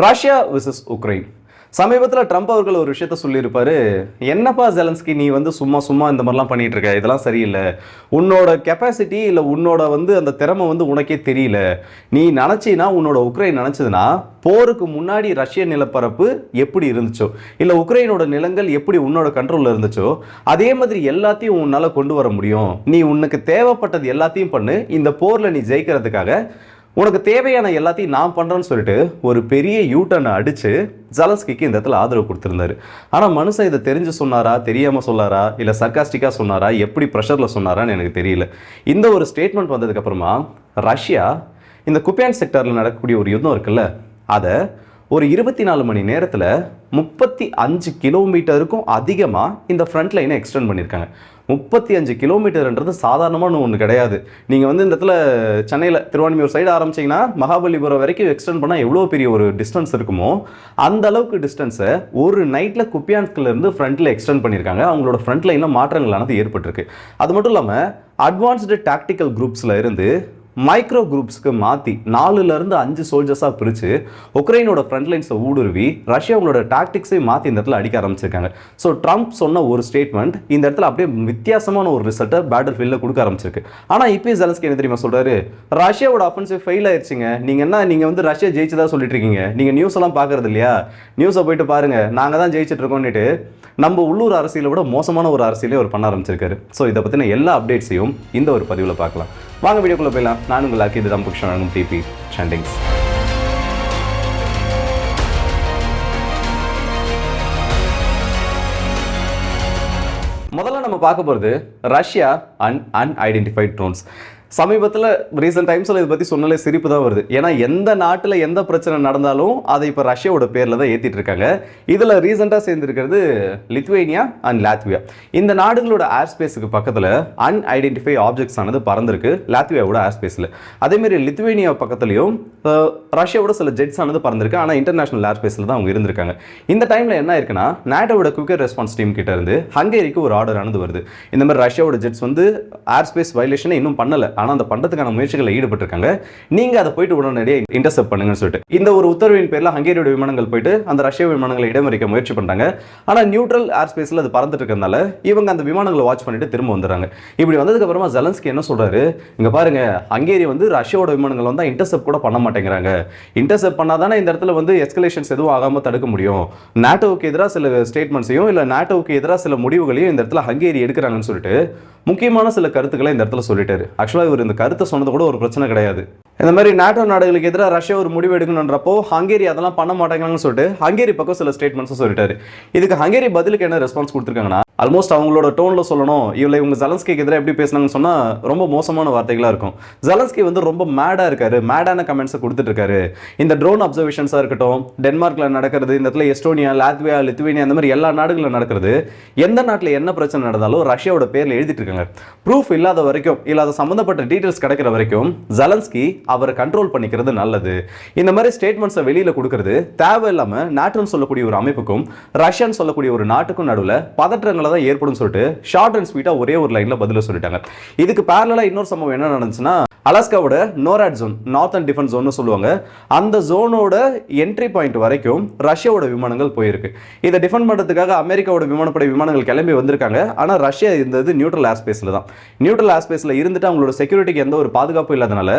Russia versus Ukraine. சமீபத்தில் Trump அவர்கள் ஒரு விஷயத்த சொல்லியிருப்பாரு. என்னப்பா ஜெலன்ஸ்கி நீ வந்து சும்மா சும்மா இந்த மாதிரிலாம் பண்ணிட்டு இருக்க இதெல்லாம் சரியில்லை. உன்னோட கெப்பாசிட்டி இல்லை உன்னோட வந்து அந்த திறமை வந்து உனக்கே தெரியல. நீ நினச்சினா உன்னோட உக்ரைன் நினச்சதுன்னா போருக்கு முன்னாடி ரஷ்ய நிலப்பரப்பு எப்படி இருந்துச்சோ இல்லை உக்ரைனோட நிலங்கள் எப்படி உன்னோட கண்ட்ரோலில் இருந்துச்சோ அதே மாதிரி எல்லாத்தையும் உன்னால் கொண்டு வர முடியும். நீ உனக்கு தேவைப்பட்டது எல்லாத்தையும் பண்ணு. இந்த போரில் நீ ஜெயிக்கிறதுக்காக உனக்கு தேவையான எல்லாத்தையும் நான் பண்ணுறேன்னு சொல்லிட்டு ஒரு பெரிய யூட்டனை அடித்து ஜலஸ்கிக்கு இந்த இடத்துல ஆதரவு கொடுத்துருந்தாரு. ஆனால் மனுஷன் இதை தெரிஞ்சு சொன்னாரா தெரியாமல் சொன்னாரா இல்லை சர்க்காஸ்டிக்காக சொன்னாரா எப்படி ப்ரெஷரில் சொன்னாரான்னு எனக்கு தெரியல. இந்த ஒரு ஸ்டேட்மெண்ட் வந்ததுக்கப்புறமா ரஷ்யா இந்த குப்பியான் செக்டரில் நடக்கக்கூடிய ஒரு யுத்தம் இருக்குல்ல அதை ஒரு இருபத்தி நாலு மணி நேரத்தில் முப்பத்தி அஞ்சு கிலோமீட்டருக்கும் அதிகமாக இந்த ஃப்ரண்ட் லைனை எக்ஸ்டெண்ட் பண்ணியிருக்காங்க. முப்பத்தி அஞ்சு கிலோமீட்டர்ன்றது சாதாரணமான ஒன்று கிடையாது. நீங்கள் வந்து இந்த இடத்துல சென்னையில் திருவான்மியூர் சைடு ஆரம்பிச்சீங்கன்னா மகாபலிபுரம் வரைக்கும் எக்ஸ்டெண்ட் பண்ணால் எவ்வளோ பெரிய ஒரு டிஸ்டன்ஸ் இருக்குமோ அந்த அளவுக்கு டிஸ்டன்ஸை ஒரு நைட்டில் குப்பியான்ஸ்லேருந்து ஃப்ரண்ட்டில் எக்ஸ்டெண்ட் பண்ணியிருக்காங்க. அவங்களோட ஃப்ரண்ட் லைனில் மாற்றங்களானது ஏற்பட்டிருக்கு. அது மட்டும் இல்லாமல் அட்வான்ஸ்டு டாக்டிக்கல் குரூப்ஸில் இருந்து மைக்ரோ குரூப்ஸ்க்கு மாற்றி நாலுலேருந்து அஞ்சு சோல்ஜர்ஸாக பிரித்து உக்ரைனோட ஃப்ரண்ட் லைன்ஸை ஊடுருவி ரஷ்யா அவங்களோட டாக்டிக்ஸையும் மாற்றி இந்த இடத்துல அடிக்க ஆரம்பிச்சிருக்காங்க. ஸோ ட்ரம்ப் சொன்ன ஒரு ஸ்டேட்மெண்ட் இந்த இடத்துல அப்படியே வித்தியாசமான ஒரு ரிசல்ட்டை பேட்டில் ஃபீல்டில் கொடுக்க ஆரம்பிச்சிருக்கு. ஆனால் இப்போ ஜெலன்ஸ்கி என்ன தெரியுமா சொல்கிறாரு ரஷ்யாவோட அஃபென்சிவ் ஃபெயில் ஆயிடுச்சுங்க நீங்கள் என்ன நீங்கள் வந்து ரஷ்யா ஜெயிச்சதா சொல்லிட்டு இருக்கீங்க? நீங்கள் நியூஸ் எல்லாம் பார்க்கறது இல்லையா? நியூஸை போயிட்டு பாருங்கள் நாங்கள் தான் ஜெயிச்சிட்டு இருக்கோம்னுட்டு நம்ம உள்ளூர் அரசியலை விட மோசமான ஒரு அரசியலே அவர் பண்ண ஆரம்பிச்சிருக்காரு. ஸோ இதை பற்றின எல்லா அப்டேட்ஸையும் இந்த ஒரு பதிவில் பார்க்கலாம். வாங்க வீடியோக்குள்ளே போயிடலாம். நான் உங்கள் அக்கி இது ராமகிருஷ்ணன் வழங்கும் டிபி சண்டிங்ஸ் முதல்ல நம்ம பார்க்க போகிறது ரஷ்யா அன் அன்ஐடென்டிஃபைட் ட்ரோன்ஸ் சமீபத்தில் ரீசெண்ட் டைம்ஸில் இதை பற்றி சொன்னாலே சிரிப்பு தான் வருது. ஏன்னா எந்த நாட்டில் எந்த பிரச்சனை நடந்தாலும் அதை இப்போ ரஷ்யாவோட பேரில் தான் ஏற்றிட்டு இருக்காங்க. இதில் ரீசெண்டாக சேர்ந்துருக்கிறது லித்வேனியா அண்ட் லாத்வியா இந்த நாடுகளோட ஏர் ஸ்பேஸுக்கு பக்கத்தில் அன்ஐடென்டிஃபை ஆப்ஜெக்ட்ஸ் ஆனது பறந்துருக்கு லாத்வியாவோட ஏர் ஸ்பேஸில் அதேமாரி லித்வேனியா பக்கத்துலையும் ரஷ்யாவோட சில ஜெட்ஸ் ஆனது பறந்துருக்கு. ஆனால் இன்டர்நேஷனல் ஏர் ஸ்பேஸில் தான் அவங்க இருந்திருக்காங்க. இந்த டைமில் என்ன இருக்குன்னா நேட்டோட குவிக்கர் ரெஸ்பான்ஸ் டீம் கிட்ட இருந்து ஹங்கேரிக்கு ஒரு ஆர்டர் ஆனது வருது. இந்த மாதிரி ரஷ்யாவோட ஜெட்ஸ் வந்து ஏர் ஸ்பேஸ் வயலேஷனை இன்னும் பண்ணலை. ஆனால் அந்த பண்ணுறதுக்கான முயற்சிகளில் ஈடுபட்டிருக்காங்க. நீங்கள் அதை போயிட்டு உடனடியாக இன்டர்செப்ட் பண்ணுங்கன்னு சொல்லிட்டு. இந்த ஒரு உத்தரவின் பேரில் ஹங்கேரியோட விமானங்கள் போயிட்டு அந்த ரஷ்ய விமானங்களை இடமறிக்க முயற்சி பண்ணுறாங்க ஆனால் நியூட்ரல் ஏர் ஸ்பேஸில் அது பறந்துட்டு இருக்கறனால இவங்க அந்த விமானங்களை வாட்ச் பண்ணிட்டு திரும்ப வந்துடுறாங்க. இப்படி வந்ததுக்கப்புறமா ஜெலன்ஸ்கி என்ன சொல்கிறாரு இங்கே பாருங்க ஹங்கேரி வந்து ரஷ்யாவோட விமானங்கள் வந்தால் இன்டர்செப்ட் கூட பண்ண மாட்டேங்கிறாங்க. இன்டர்செப்ட் பண்ணாதானே இந்த இடத்துல வந்து எஸ்கலேஷன்ஸ் எதுவும் ஆகாமல் தடுக்க முடியும். நாட்டோவுக்கு எதிராக சில ஸ்டேட்மெண்ட்ஸையும் இல்லை நாட்டோவுக்கு எதிராக சில முடிவுகளையும் இந்த இடத்துல ஹங்கேரி எடுக்கிறாங்கன்னு சொல்லிட்டு முக்கியமான சில கருத்துக்களை இந்த இடத்துல சொல்லிட்டாரு. ஆக்சுவலாக இவர் இந்த கருத்தை சொன்னது கூட ஒரு பிரச்சனை கிடையாது. இந்த மாதிரி நாட்டோ நாடுகளுக்கு எதிராக ரஷ்யா ஒரு முடிவு எடுக்கணுன்றப்போ ஹங்கேரி அதெல்லாம் பண்ண மாட்டாங்கன்னு சொல்லிட்டு ஹங்கேரி பக்கம் சில ஸ்டேட்மெண்ட்ஸும் சொல்லிட்டாரு. இதுக்கு ஹங்கேரி பதிலுக்கு என்ன ரெஸ்பான்ஸ் கொடுத்துருக்காங்கன்னா ஆல்மோஸ்ட் அவங்களோட டோனில் சொல்லணும் இவளை இவங்க ஜலன்ஸ்கிக்கு எதிராக எப்படி பேசினாங்கன்னு சொன்னால் ரொம்ப மோசமான வார்த்தைகளாக இருக்கும். ஜலன்ஸ்கி வந்து ரொம்ப மேடாக இருக்காரு மேடான கமெண்ட்ஸை கொடுத்துட்டு இருக்காரு இந்த ட்ரோன் அப்சர்வேஷன்ஸாக இருக்கட்டும் டென்மார்க்கில் நடக்கிறது இந்த இடத்துல எஸ்டோனியா லாத்வியா லித்வேனியா அந்த மாதிரி எல்லா நாடுகளில் நடக்கிறது எந்த நாட்டில் என்ன பிரச்சனை நடந்தாலும் ரஷ்யாவோட பேரில் எழுதிட்டு இருக்காங்க ப்ரூஃப் இல்லாத வரைக்கும் இல்லை அது சம்மந்தப்பட்ட டீட்டெயில்ஸ் கிடைக்கிற வரைக்கும் ஜலன்ஸ்கி அவரை கண்ட்ரோல் பண்ணிக்கிறது நல்லது. இந்த மாதிரி ஸ்டேட்மெண்ட்ஸை வெளியில் கொடுக்கறது தேவையில்லாமல் நாட்டோன்னு சொல்லக்கூடிய ஒரு அமைப்புக்கும் ரஷ்யான்னு சொல்லக்கூடிய ஒரு நாட்டுக்கும் நடுவில் பதற்றங்களை தான் ஏற்படும் சொல்லிட்டு ஷார்ட் அண்ட் ஸ்வீட்டாக ஒரே ஒரு லைனில் பதில் சொல்லிட்டாங்க. இதுக்கு பேரலாக இன்னொரு சம்பவம் என்ன நடந்துச்சுன்னா அலாஸ்காவோட நோராட் ஜோன் நார்த்தன் டிஃபென்ஸ் ஜோன்னு சொல்லுவாங்க. அந்த ஜோனோட என்ட்ரி பாயிண்ட் வரைக்கும் ரஷ்யாவோட விமானங்கள் போயிருக்கு. இதை டிஃபெண்ட் பண்ணுறதுக்காக அமெரிக்காவோட விமானப்படை விமானங்கள் கிளம்பி வந்திருக்காங்க. ஆனால் ரஷ்யா இருந்தது நியூட்ரல் ஏர்ஸ்பேஸில் தான். நியூட்ரல் ஏர்ஸ்பேஸில் இருந்துட்டு அவங்களோட செக்யூரிட்டிக்கு எந்த ஒரு பாதுகாப்பும் இல்லாதனால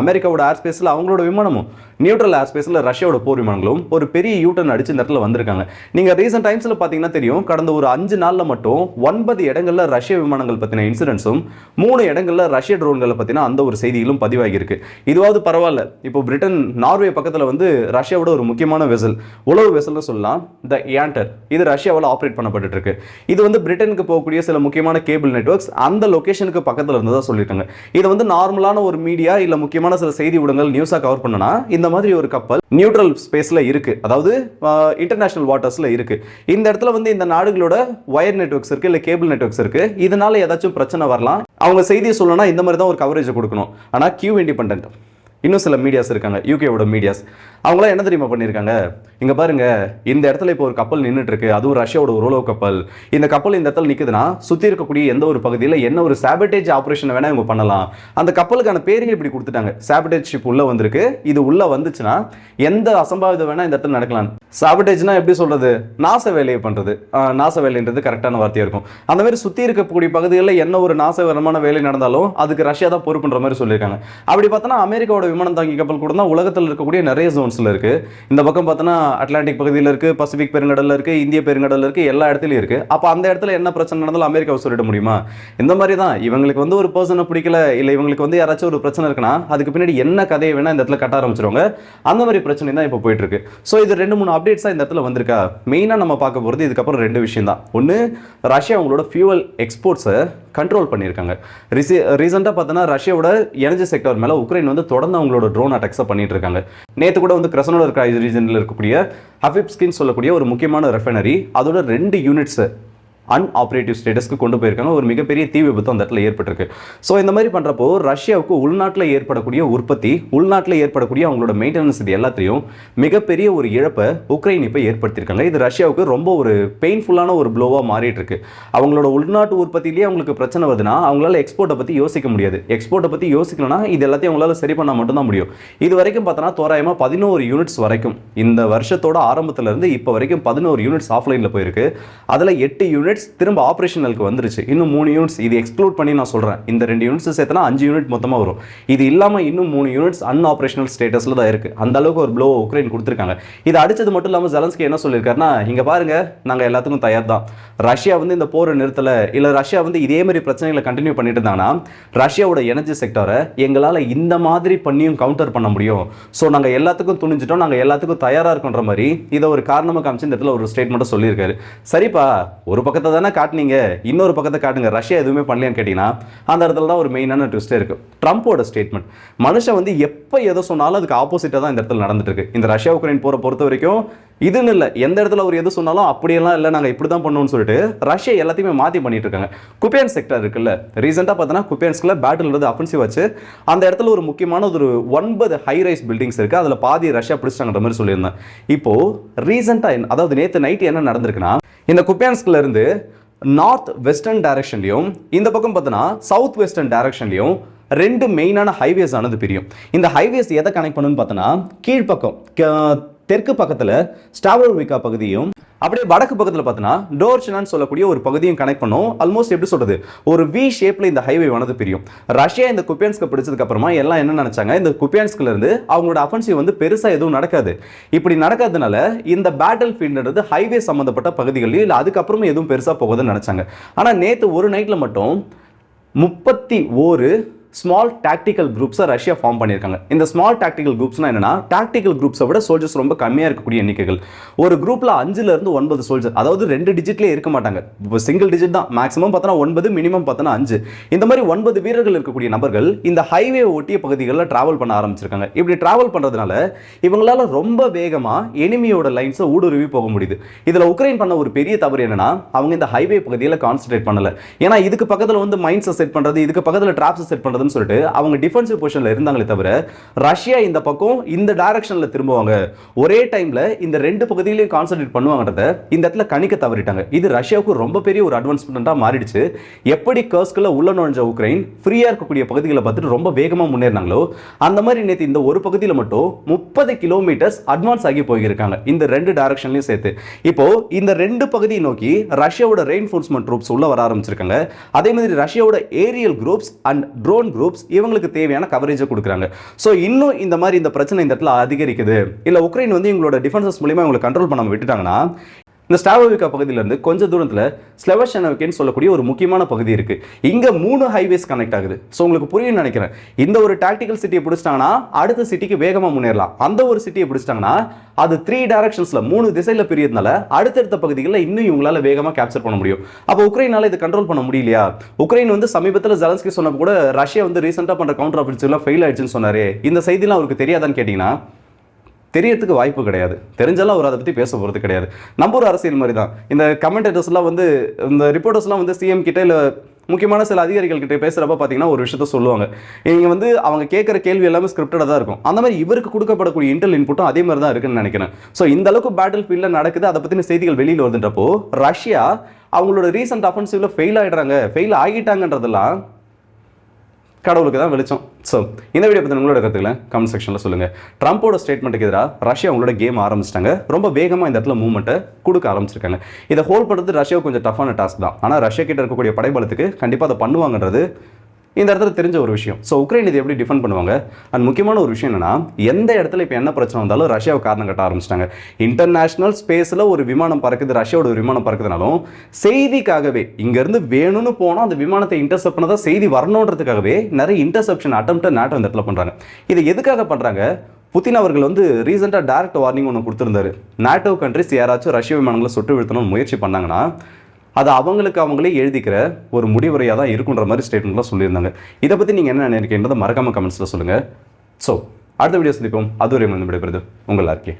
அமெரிக்காவோட ஏர்ஸ்பேஸில் அவங்களோட விமானமும். நியூட்ரல் ஏர்ஸ்பேஸில் ரஷ்யாவோட போர் விமானங்களும் ஒரு பெரிய யூட்டன் அடிச்சு இந்த இடத்துல வந்திருக்காங்க. நீங்கள் ரீசெண்ட் டைம்ஸில் பார்த்தீங்கன்னா தெரியும் கடந்த ஒரு அஞ்சு நாளில் மட்டும் ஒன்பது இடங்களில் ரஷ்ய விமானங்கள் பற்றின இன்சிடென்ட்ஸும் மூணு இடங்களில் ரஷ்ய ட்ரோன்களை பற்றின அந்த ஒரு செய்திகளும் பதிவாகியிருக்கு. இதுவாவது பரவாயில்ல. இப்போ பிரிட்டன் நார்வே பக்கத்தில் வந்து ரஷ்யாவோட ஒரு முக்கியமான வெசல் உளவு வெசல்னு சொல்லலாம் த ஏண்டர் இது ரஷ்யாவில் ஆப்ரேட் பண்ணப்பட்டு இருக்கு இது வந்து பிரிட்டனுக்கு போகக்கூடிய சில முக்கியமான கேபிள் நெட்வொர்க்ஸ் அந்த லொக்கேஷனுக்கு பக்கத்தில் இருந்ததா சொல்லியிருக்காங்க. இது வந்து நார்மலான ஒரு மீடியா இல்லை முக்கியமான சில செய்தி ஊடகங்கள் நியூஸாக கவர் பண்ணனா இந்த மாதிரி ஒரு கப்பல் நியூட்ரல் ஸ்பேஸில் இருக்கு. அதாவது இன்டர்நேஷனல் வாட்டர்ஸில் இருக்கு. இந்த இடத்துல வந்து இந்த நாடுகளோட ஒயர் நெட்ஒர்க்ஸ் இருக்கு இல்லை கேபிள் நெட்ஒர்க்ஸ் இருக்கு. இதனால ஏதாச்சும் பிரச்சனை வரலாம். அவங்க செய்தியை சொல்லணும்னா இந்த மாதிரி தான் ஒரு கவரேஜ் கொடுக்கணும். ஆனால் கியூ இண்டிபெண்ட் இன்னும் சில மீடியாஸ் இருக்காங்க யூகேவோட மீடியாஸ் அவங்களாம் என்ன தெரியுமா பண்ணியிருக்காங்க இங்கே பாருங்க இந்த இடத்துல இப்போ ஒரு கப்பல் நின்றுட்டுருக்கு அதுவும் ரஷ்யாவோட ஒரு உளவு கப்பல் இந்த கப்பல் இந்த இடத்துல நிக்குதுன்னா சுத்தி இருக்கக்கூடிய எந்த ஒரு பகுதியில் என்ன ஒரு சாபட்டேஜ் ஆபரேஷன் வேணா இவங்க பண்ணலாம். அந்த கப்பலுக்கான பேரையும் இப்படி கொடுத்துட்டாங்க. சாபட்டேஜ் ஷிப் உள்ள வந்திருக்கு. இது உள்ள வந்துச்சுன்னா எந்த அசம்பாவிதம் வேணா இந்த இடத்துல நடக்கலாம். சாபட்டேஜ்னா எப்படி சொல்றது? நாச வேலையை பண்றது. நாச வேலைன்றது கரெக்டான வார்த்தையாக இருக்கும். அந்த மாதிரி சுத்தி இருக்கக்கூடிய பகுதிகளில் என்ன ஒரு நாசகரமான வேலை நடந்தாலும் அதுக்கு ரஷ்யா தான் பொறுப்புன்ற மாதிரி சொல்லியிருக்காங்க. அப்படி பார்த்தோன்னா அமெரிக்காவோட விமானம் தாங்கி கப்பல் கூட தான் உலகத்தில் இருக்கக்கூடிய நிறைய ஜோன்ஸில் இருக்குது இந்த பக்கம் பார்த்தோன்னா அட்லாண்டிக் பகுதியில் இருக்குது பசிபிக் பெருங்கடலில் இருக்குது இந்திய பெருங்கடலில் இருக்குது எல்லா இடத்துலையும் இருக்குது அப்போ அந்த இடத்துல என்ன பிரச்சனை நடந்தாலும் அமெரிக்காவை சொல்லிட முடியுமா? இந்த மாதிரி தான். இவங்களுக்கு வந்து ஒரு பர்சனை பிடிக்கல இல்லை இவங்களுக்கு வந்து யாராச்சும் ஒரு பிரச்சனை இருக்குன்னா அதுக்கு பின்னாடி என்ன கதையை வேணால் இந்த இடத்துல கட்ட ஆரம்பிச்சிருவாங்க. அந்த மாதிரி பிரச்சனை தான் இப்போ போயிட்டு இருக்கு ஸோ இது ரெண்டு மூணு அப்டேட்ஸாக இந்த இடத்துல வந்திருக்கா? மெயினாக நம்ம பார்க்க போகிறது இதுக்கப்புறம் ரெண்டு விஷயம் தான் ஒன்று ரஷ்யா அவங்களோட ஃபியூவல் எக்ஸ்போர்ட்ஸை கண்ட்ரோல் பண்ணியிருக்காங்க. ரிசி ரீசெண்டாக பார்த்தோன்னா ரஷ்யாவோட எனர்ஜி செக்டர் மேலே உக்ரைன் வந்து தொடர்ந்து அவங்களோட ட்ரோன் அட்டாக்ஸை பண்ணிட்டு இருக்காங்க நேற்று கூட வந்து கிரசனோட இருக்கிற ரீஜனில் இருக்கக்கூடிய ஹஃபிப்ஸ்கின் சொல்லக்கூடிய ஒரு முக்கியமான ரெஃபைனரி அதோட ரெண்டு யூனிட்ஸ் அன்ஆப்ரேட்டிவ் ஸ்டேட்டஸ்க்கு கொண்டு போயிருக்காங்க. ஒரு மிகப்பெரிய தீ விபத்து அந்த இடத்துல ஏற்பட்டிருக்கு. ஸோ இந்த மாதிரி பண்ணுறப்போ ரஷ்யாவுக்கு உள்நாட்டில் ஏற்படக்கூடிய உற்பத்தி உள்நாட்டில் ஏற்படக்கூடிய அவங்களோட மெயின்டெனன்ஸ் இது எல்லாத்தையும் மிகப்பெரிய ஒரு இழப்பை உக்ரைன் இப்போ ஏற்படுத்தியிருக்காங்க. இது ரஷ்யாவுக்கு ரொம்ப ஒரு பெயின்ஃபுல்லான ஒரு ப்ளோவாக மாறிட்டு இருக்கு அவங்களோட உள்நாட்டு உற்பத்தியிலேயே அவங்களுக்கு பிரச்சனை வருதுன்னா அவங்களால எக்ஸ்போர்ட்டை பற்றி யோசிக்க முடியாது. எக்ஸ்போர்ட்டை பற்றி யோசிக்கணும்னா இது எல்லாத்தையும் அவங்களால சரி பண்ணால் மட்டும்தான் முடியும். இது வரைக்கும் பார்த்தோன்னா தோராயமாக பதினோரு யூனிட்ஸ் வரைக்கும். இந்த வருஷத்தோட ஆரம்பத்துல இருந்து இப்போ வரைக்கும் பதினோரு யூனிட்ஸ் ஆஃப்லைனில் போயிருக்கு. அதில் எட்டு யூனிட் யூனிட்ஸ் திரும்ப ஆப்ரேஷனலுக்கு வந்துருச்சு. இன்னும் மூணு யூனிட்ஸ் இது எக்ஸ்க்ளூட் பண்ணி நான் சொல்கிறேன் இந்த ரெண்டு யூனிட்ஸ் சேர்த்தனா அஞ்சு யூனிட் மொத்தமாக வரும். இது இல்லாமல் இன்னும் மூணு யூனிட்ஸ் அன்ஆப்ரேஷனல் ஸ்டேட்டஸில் தான் இருக்குது அந்த அளவுக்கு ஒரு ப்ளோ உக்ரைன் கொடுத்துருக்காங்க. இது அடிச்சது மட்டும் இல்லாமல் ஜெலன்ஸ்கி என்ன சொல்லியிருக்காருன்னா இங்கே பாருங்க நாங்கள் எல்லாத்துக்கும் தயார் தான். ரஷ்யா வந்து இந்த போரை நிறுத்தலை. இல்லை ரஷ்யா வந்து இதே மாதிரி பிரச்சனைகளை கண்டினியூ பண்ணிட்டு இருந்தாங்கன்னா ரஷ்யாவோட எனர்ஜி செக்டரை எங்களால் இந்த மாதிரி பண்ணியும் கவுண்டர் பண்ண முடியும். ஸோ நாங்கள் எல்லாத்துக்கும் துணிஞ்சிட்டோம். நாங்கள் எல்லாத்துக்கும் தயாராக இருக்கோன்ற மாதிரி இதை ஒரு காரணமாக காமிச்சு இந்த இடத்துல ஒரு ஸ்டேட்மெண்ட்டை சொல்லியிருக்காரு. சரிப்பா ஒரு பக்கத்தை தானே காட்டுனீங்க? இன்னொரு பக்கத்தை காட்டுங்க. ரஷ்யா எதுவுமே பண்ணலையான்னு கேட்டிங்கன்னா அந்த இடத்துல தான் ஒரு மெயினான ட்விஸ்டே இருக்கு. ட்ரம்ப்போட ஸ்டேட்மெண்ட் மனுஷன் வந்து எப்போ எதை சொன்னாலும் அதுக்கு ஆப்போசிட்டாக தான் இந்த இடத்துல நடந்துட்டு இருக்கு. இந்த ரஷ்யா உக்ரைன் போகிற பொறுத்த வரைக்கும் இதுன்னு இல்லை. எந்த இடத்துல அவர் எது சொன்னாலும் அப்படியெல்லாம் இல்லை நாங்கள் இப்படி தான் பண்ணுவோம்னு சொல்லிட்டு ரஷ்யா எல்லாத்தையுமே மாற்றி பண்ணிட்டு இருக்காங்க. குப்பேன் செக்டர் இருக்குல்ல. ரீசெண்டாக பார்த்தோன்னா குப்பேன்ஸ்கில் பேட்டில் அஃபென்சிவ் வச்சு அந்த இடத்துல ஒரு முக்கியமான ஒரு ஒன்பது ஹை ரைஸ் பில்டிங்ஸ் இருக்குது அதில் பாதி ரஷ்யா பிடிச்சிட்டாங்கன்ற மாதிரி சொல்லியிருந்தேன். இப்போ ரீசெண்டாக அதாவது நேற்று நைட் என்ன நடந்திருக்குன்னா இந்த குப்பேன்ஸ்கில் இருந்து நார்த் வெஸ்டர்ன் டைரக்ஷன்லையும் இந்த பக்கம் பார்த்தோன்னா சவுத் வெஸ்டர்ன் டைரக்ஷன்லையும் ரெண்டு மெயினான ஹைவேஸ் ஆனது பிரியும். இந்த ஹைவேஸ் எதை கனெக்ட் பண்ணுன்னு பார்த்தோன்னா கீழ்ப்பக்கம் க- தெற்கு பக்கத்தில் ஸ்டாவரோவிகா பகுதியும் அப்படியே வடக்கு பக்கத்தில் பார்த்தோன்னா டோர்ச்சனான்னு சொல்லக்கூடிய ஒரு பகுதியும் கனெக்ட் பண்ணும். ஆல்மோஸ்ட் எப்படி சொல்றது? ஒரு வி ஷேப்ல இந்த ஹைவே வனது பிரியும். ரஷ்யா இந்த குப்பியான்ஸ்க்கு பிடிச்சதுக்கு அப்புறமா எல்லாம் என்ன நினைச்சாங்க? இந்த குப்பியான்ஸ்குல இருந்து அவங்களோட அஃபென்சிவ் வந்து பெருசா எதுவும் நடக்காது. இப்படி நடக்காததுனால இந்த பேட்டில் ஃபீல்டுன்றது ஹைவே சம்பந்தப்பட்ட பகுதிகளில் இல்லை அதுக்கப்புறமும் எதுவும் பெருசா போகுதுன்னு நினைச்சாங்க. ஆனா நேத்து ஒரு நைட்ல மட்டும் முப்பத்தி ஓரு ஸ்மால் டாக்டிக்கல் குரூப்ஸை ரஷ்யா ஃபார்ம் பண்ணியிருக்காங்க. இந்த ஸ்மால் டாக்டிக்கல் குரூப்ஸ்னா என்னன்னா டாக்டிக்கல் குரூப்ஸை விட சோல்ஜர்ஸ் ரொம்ப கம்மியாக இருக்கக்கூடிய எண்ணிக்கைகள். ஒரு குரூப்பில் அஞ்சுல இருந்து ஒன்பது சோல்ஜர் அதாவது ரெண்டு டிஜிட்லேயே இருக்க மாட்டாங்க. இப்போ சிங்கிள் டிஜிட் தான் மேக்ஸிமம் பார்த்தோன்னா ஒன்பது மினிமம் பார்த்தோன்னா அஞ்சு. இந்த மாதிரி ஒன்பது வீரர்கள் இருக்கக்கூடிய நபர்கள் இந்த ஹைவே ஒட்டிய பகுதிகளில் ட்ராவல் பண்ண ஆரம்பிச்சிருக்காங்க. இப்படி ட்ராவல் பண்ணுறதுனால இவங்களால ரொம்ப வேகமாக எனிமியோட லைன்ஸை ஊடுருவி போக முடியுது. இதில் உக்ரைன் பண்ண ஒரு பெரிய தவறு என்னன்னா அவங்க இந்த ஹைவே பகுதியில் கான்சன்ட்ரேட் பண்ணல. ஏன்னா இதுக்கு பக்கத்தில் வந்து மைன்ஸை செட் பண்ணுறது இதுக்கு பக்கத்தில் ட்ராப்ஸை செட் பண்ணுறது ஆகுதுன்னு சொல்லிட்டு அவங்க டிஃபென்சிவ் பொசிஷனில் இருந்தாங்களே தவிர ரஷ்யா இந்த பக்கம் இந்த டைரக்ஷனில் திரும்புவாங்க. ஒரே டைமில் இந்த ரெண்டு பகுதியிலையும் கான்சன்ட்ரேட் பண்ணுவாங்கன்றத இந்த இடத்துல கணிக்க தவறிட்டாங்க. இது ரஷ்யாவுக்கு ரொம்ப பெரிய ஒரு அட்வான்ஸ்மெண்ட்டாக மாறிடுச்சு. எப்படி கர்ஸ்கில் உள்ள நுழைஞ்ச உக்ரைன் ஃப்ரீயாக இருக்கக்கூடிய பகுதிகளை பார்த்துட்டு ரொம்ப வேகமாக முன்னேறினாங்களோ அந்த மாதிரி நேற்று இந்த ஒரு பகுதியில் மட்டும் முப்பது கிலோமீட்டர்ஸ் அட்வான்ஸ் ஆகி போயிருக்காங்க. இந்த ரெண்டு டைரக்ஷன்லையும் சேர்த்து. இப்போ இந்த ரெண்டு பகுதியை நோக்கி ரஷ்யாவோட ரெயின்ஃபோர்ஸ்மெண்ட் ட்ரூப்ஸ் உள்ள வர ஆரம்பிச்சிருக்காங்க. அதே மாதிரி ரஷ்யாவோட aerial groups and drone groups இவங்களுக்கு தேவையான கவரேஜை கொடுக்குறாங்க. ஸோ இன்னும் இந்த மாதிரி இந்த பிரச்சனை இந்த இடத்துல அதிகரிக்குது. இல்லை உக்ரைன் வந்து இவங்களோட டிஃபென்சஸ் மூலியமாக இவங்களை கண்ட்ரோல் பண்ணாமல் விட்டுட்டாங்கன்னா இந்த ஸ்டாவோவிகா பகுதியிலேருந்து கொஞ்சம் தூரத்தில் ஸ்லெவஷனவிக்கேன்னு சொல்லக்கூடிய ஒரு முக்கியமான பகுதி இருக்குது இங்கே மூணு ஹைவேஸ் கனெக்ட் ஆகுது. ஸோ உங்களுக்கு புரியும் நினைக்கிறேன். இந்த ஒரு டாக்டிக்கல் சிட்டியை பிடிச்சிட்டாங்கன்னா அடுத்த சிட்டிக்கு வேகமாக முன்னேறலாம். அந்த ஒரு சிட்டியை பிடிச்சிட்டாங்கன்னா அது த்ரீ டேரக்ஷன்ஸில் மூணு திசையில் பிரியறதுனால அடுத்தடுத்த பகுதிகளில் இன்னும் இவங்களால வேகமாக கேப்சர் பண்ண முடியும். அப்போ உக்ரைனால் இது கண்ட்ரோல் பண்ண முடியலையா? உக்ரைன் வந்து சமீபத்தில் ஜெலன்ஸ்கி சொன்ன கூட ரஷ்யா வந்து ரீசெண்டாக பண்ணுற கவுண்டர் ஆஃபென்சிவ்லாம் ஃபெயில் ஆயிடுச்சுன்னு சொன்னார். இந்த செய்திலாம் அவருக்கு தெரியாதான்னு கேட்டிங்கன்னா தெரியறதுக்கு வாய்ப்பு கிடையாது. தெரிஞ்சாலும் அவர் அதை பற்றி பேச போகிறது கிடையாது. நம்ம ஒரு அரசியல் மாதிரி தான் இந்த கமெண்டேட்டர்ஸ்லாம் வந்து இந்த ரிப்போர்ட்டர்ஸ்லாம் வந்து சிஎம் கிட்டே இல்லை முக்கியமான சில அதிகாரிகள் கிட்ட பேசுகிறப்ப பார்த்தீங்கன்னா ஒரு விஷயத்த சொல்லுவாங்க. இங்கே வந்து அவங்க கேட்குற கேள்வி எல்லாமே ஸ்கிரிப்டடாக தான் இருக்கும். அந்த மாதிரி இவருக்கு கொடுக்கப்படக்கூடிய இன்டல் இன்புட்டும் அதே மாதிரி தான் இருக்குன்னு நினைக்கிறேன். ஸோ இந்த அளவுக்கு பேட்டில் ஃபீல்டில் நடக்குது. அதை பற்றின செய்திகள் வெளியில் வந்துட்டப்போ ரஷ்யா அவங்களோட ரீசெண்ட் அஃபென்சிவ்ல ஃபெயில் ஆகிடுறாங்க ஃபெயில் ஆகிட்டாங்கன்றதெல்லாம் கடவுளுக்கு தான் வெளிச்சம். ஸோ இந்த வீடியோ பற்றி உங்களோட கற்றுக்கல கமெண்ட் செக்ஷனில் சொல்லுங்கள் ட்ரம்ப்போட ஸ்டேட்மெண்ட்டுக்கு எதிராக ரஷ்யா அவங்களோட கேம் ஆரம்பிச்சிட்டாங்க. ரொம்ப வேகமாக இந்த இடத்துல மூவ்மெண்ட்டை கொடுக்க ஆரம்பிச்சிருக்காங்க. இதை ஹோல்ட் பண்ணுறது ரஷ்யாவுக்கு கொஞ்சம் டஃப்பான டாஸ்க் தான். ஆனால் ரஷ்யா கிட்ட இருக்கக்கூடிய படைபலத்துக்கு கண்டிப்பாக அதை பண்ணுவாங்கன்றது இந்த இடத்துல தெரிஞ்ச ஒரு விஷயம். ஸோ உக்ரைன் இது எப்படி டிஃபெண்ட் பண்ணுவாங்க? அண்ட் முக்கியமான ஒரு விஷயம் என்னன்னா எந்த இடத்துல இப்போ என்ன பிரச்சனை வந்தாலும் ரஷ்யாவை காரணம் கட்ட ஆரம்பிச்சிட்டாங்க. இன்டர்நேஷனல் ஸ்பேஸில் ஒரு விமானம் பறக்குது ரஷ்யாவோட ஒரு விமானம் பறக்குதுனாலும் செய்திக்காகவே இங்கேருந்து வேணும்னு போனால் அந்த விமானத்தை இன்டர்செப்ட் பண்ணதான் செய்தி வரணுன்றதுக்காகவே நிறைய இன்டர்செப்ஷன் அட்டம்ப்டை நாட்டோ இந்த இடத்துல பண்ணுறாங்க இதை எதுக்காக பண்ணுறாங்க புதின் அவர்கள் வந்து ரீசெண்டாக டேரக்ட் வார்னிங் ஒன்று கொடுத்துருந்தாரு. நாட்டோ கண்ட்ரிஸ் யாராச்சும் ரஷ்ய விமானங்களை சுட்டு வீழ்த்தணும்னு முயற்சி பண்ணாங்கன்னா அது அவங்களுக்கு அவங்களே எழுதிக்கிற ஒரு முடிவுரையாக தான் இருக்குன்ற மாதிரி ஸ்டேட்மெண்ட்லாம் சொல்லியிருந்தாங்க. இதை பற்றி நீங்கள் என்ன நினைக்கிறீங்கன்றதை மறக்காமல் கமெண்ட்ஸில் சொல்லுங்கள் ஸோ அடுத்த வீடியோ சந்திப்போம். அதுவரை வந்து விடைபெறுது உங்கள் ஆர்கே